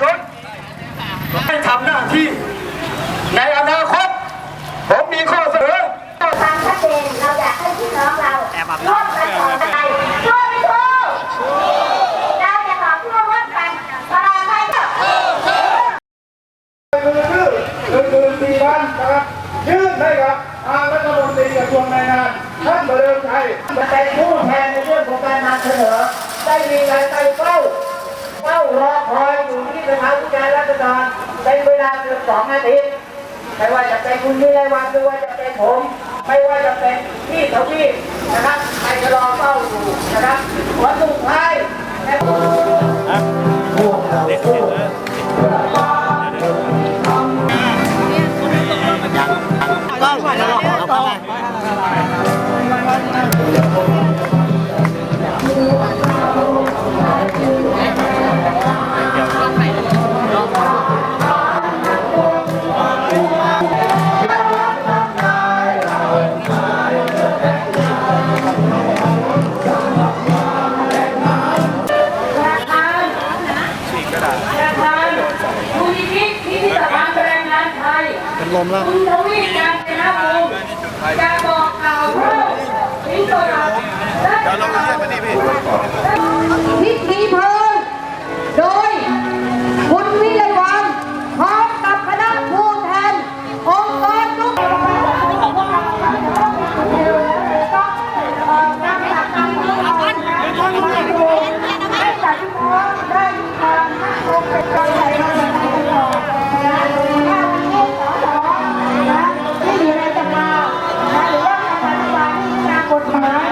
ชนให้ทำหน้าที่ ในอนาคต ผมมีข้อเสนอความชัดเจนเราอยากให้พี่น้องเราร่วมกันต่อไปช่วยไม่ช่วยเราจะขอร่วมร่วมกันตลอดไปเถอะมือชื่อหนึ่งหมื่นสี่พันนะครับยื่นให้กับทางรัฐมนตรีกระทรวงแรงงานท่านประเดิมชัยจเป็นผู้แทนในเรื่องของการนำเสนอได้มีการไปเฝ้าเฝ้ารอคอยอยู่ที่ สถาผู้การราชการเป็นเวลาเกือบสองอาทิตย์ไม่ว่าจะเป็นคุณวิไลวันไม่ว่าจะเป็นผม ไม่ว่าจะเป็นพี่ทวีนะครับไปจะรอเฝ้าอยู่นะครับวันสุดท้ายและประ ลมแล้ว กไม้